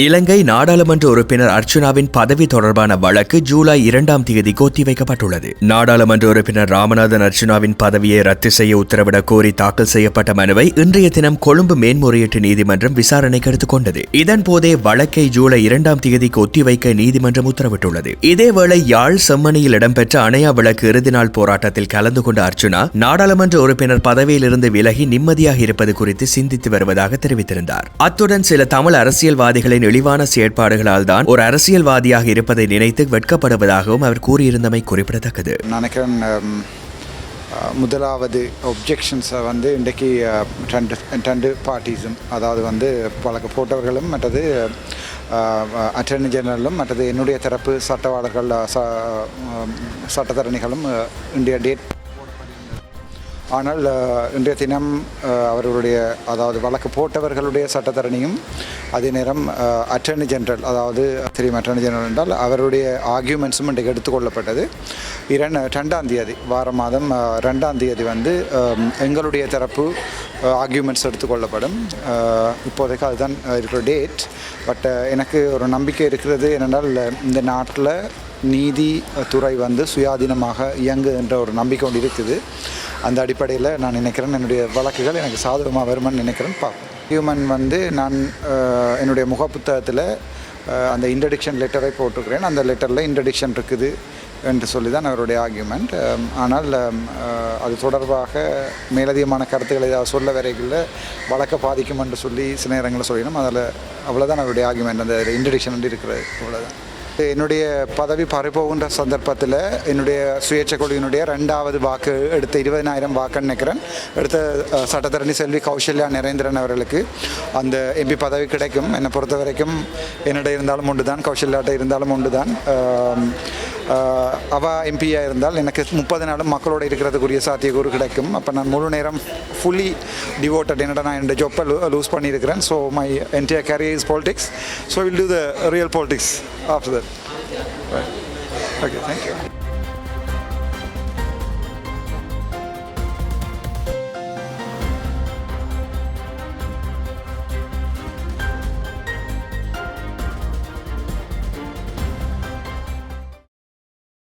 இலங்கை நாடாளுமன்ற உறுப்பினர் அர்ச்சுனாவின் பதவி தொடர்பான வழக்கு ஜூலை இரண்டாம் தேதிக்கு ஒத்திவைக்கப்பட்டுள்ளது நாடாளுமன்ற உறுப்பினர் ராமநாதன் அர்ச்சுனாவின் பதவியை ரத்து செய்ய உத்தரவிடக் கோரி தாக்கல் செய்யப்பட்ட மனுவை இன்றைய தினம் கொழும்பு மேன்முறையீட்டு நீதிமன்றம் விசாரணைக்கு எடுத்துக்கொண்டது இதன் போதே வழக்கை ஜூலை இரண்டாம் தேதிக்கு ஒத்திவைக்க நீதிமன்றம் உத்தரவிட்டுள்ளது. இதேவேளை யாழ் செம்மணியில் இடம்பெற்ற அணையா விளக்கு இறுதி நாள் போராட்டத்தில் கலந்து கொண்ட அர்ச்சுனா நாடாளுமன்ற உறுப்பினர் பதவியிலிருந்து விலகி நிம்மதியாக இருப்பது குறித்து சிந்தித்து வருவதாக தெரிவித்திருந்தார். அத்துடன் சில தமிழ் அரசியல்வாதிகளின் இழிவான செயற்பாடுகளால் தான் ஒரு அரசியல்வாதியாக இருப்பதை நினைத்து வெட்கப்படுவதாகவும் அவர் கூறியிருந்தமை குறிப்பிடத்தக்கது. நினைக்கிறேன் முதலாவது ஒப்ஜெக்ஷன்ஸை வந்து இன்றைக்கு ரெண்டு ரெண்டு பார்ட்டிஸும் அதாவது வந்து வழக்கு போட்டவர்களும் மற்றது அட்டர்னி ஜெனரலும் மற்றது என்னுடைய தரப்பு சட்டவாளர்கள் ச சட்டத்தரணிகளும் அஹ், இன்றைய டேட் ஆனால் இன்றைய தினம் அவர்களுடைய அதாவது வழக்கு போட்டவர்களுடைய சட்டத்தரணியும் அதே நேரம் அட்டர்னி ஜெனரல் அதாவது தெரியும் அட்டர்னி ஜெனரல் என்றால் அவருடைய ஆர்கியூமெண்ட்ஸும் இன்றைக்கு எடுத்துக்கொள்ளப்பட்டது இரண்டு ரெண்டாம் தேதி வார மாதம் ரெண்டாம் தேதி வந்து எங்களுடைய தரப்பு ஆர்கியூமெண்ட்ஸ் எடுத்துக்கொள்ளப்படும் இப்போதைக்கு அதுதான் இருக்கிற டேட் பட் எனக்கு ஒரு நம்பிக்கை இருக்கிறது என்னென்றால் இந்த நாட்டில் நீதி துறை வந்து சுயாதீனமாக இயங்கு என்ற ஒரு நம்பிக்கை ஒன்று இருக்குது. அந்த அடிப்படையில் நான் நினைக்கிறேன். என்னுடைய வழக்குகள் எனக்கு சாதகமாக வருமான்னு நினைக்கிறேன். பார்ப்போம் ஹியூமன் வந்து நான் என்னுடைய முக புத்தகத்தில் அந்த இன்ட்ரடிக்ஷன் லெட்டரை போட்டிருக்கிறேன். அந்த லெட்டரில் இன்ட்ரடிக்ஷன் இருக்குது என்று சொல்லி தான் அவருடைய ஆர்கியூமெண்ட் ஆனால் அது தொடர்பாக மேலதிகமான கருத்துக்களை ஏதாவது சொல்ல வரையில் வழக்க பாதிக்கும் என்று சொல்லி சில நேரங்களில் சொல்லினோம். அதில் அவ்வளோதான் அவருடைய ஆர்கியூமெண்ட் அந்த இன்ட்ரடிக்ஷன் இருக்கிறது. அவ்வளோதான் என்னுடைய பதவி பறிபோகின்ற சந்தர்ப்பத்தில் என்னுடைய சுயேட்சை குழுவினுடைய ரெண்டாவது வாக்கு எடுத்த இருபதினாயிரம் வாக்குன்னு நினைக்கிறேன். எடுத்த சட்டத்தரணி செல்வி கௌசல்யா நரேந்திரன் அவர்களுக்கு அந்த எம்பி பதவி கிடைக்கும். என்னை பொறுத்த வரைக்கும் என்னிட இருந்தாலும் உண்டு தான் கௌசல்யாட்ட இருந்தாலும் உண்டு தான் அவா எம்பியாக இருந்தால் எனக்கு முப்பது நாளும் மக்களோட இருக்கிறதுக்குரிய சாத்தியக்கூறு கிடைக்கும். அப்போ நான் முழு நேரம் ஃபுல்லி டிவோட்டட் என்னடா நான் என்னோட ஜொப்பை லூஸ் பண்ணியிருக்கிறேன். So my entire career is politics so will do the real politics after that okay thank you